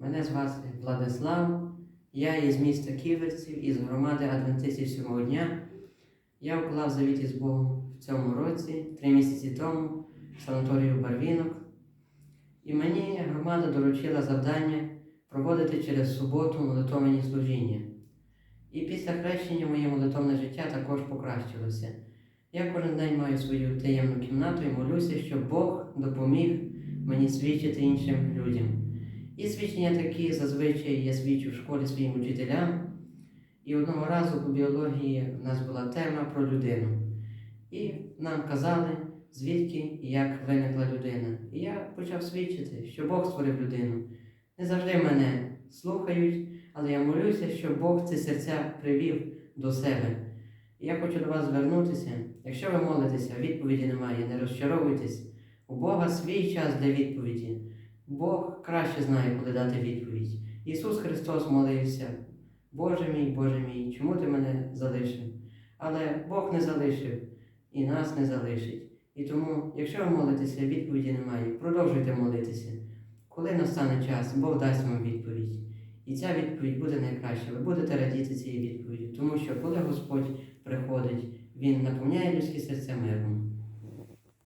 Мене звати Владислав, я із міста Ківерців, із громади Адвентистів сьомого дня. Я уклав завіт із Богом в цьому році, три місяці тому, в санаторію Барвінок. І мені громада доручила завдання проводити через суботу молитовні служіння. І після хрещення моє молитовне життя також покращилося. Я кожен день маю свою таємну кімнату і молюся, щоб Бог допоміг мені свідчити іншим людям. І свідчення такі зазвичай я свідчу в школі своїм учителям. І одного разу по біології в нас була тема про людину. І нам казали, звідки і як виникла людина. І я почав свідчити, що Бог створив людину. Не завжди мене слухають, але я молюся, щоб Бог ці серця привів до себе. І я хочу до вас звернутися. Якщо ви молитеся, відповіді немає, не розчаровуйтесь. У Бога свій час для відповіді. Бог краще знає, коли дати відповідь. Ісус Христос молився. Боже мій, Боже мій, чому ти мене залишив? Але Бог не залишив і нас не залишить. І тому, якщо ви молитеся, відповіді немає, продовжуйте молитися. Коли настане час, Бог дасть вам відповідь. І ця відповідь буде найкраща. Ви будете радіти цієї відповіді, тому що коли Господь приходить, Він наповняє людське серце миром.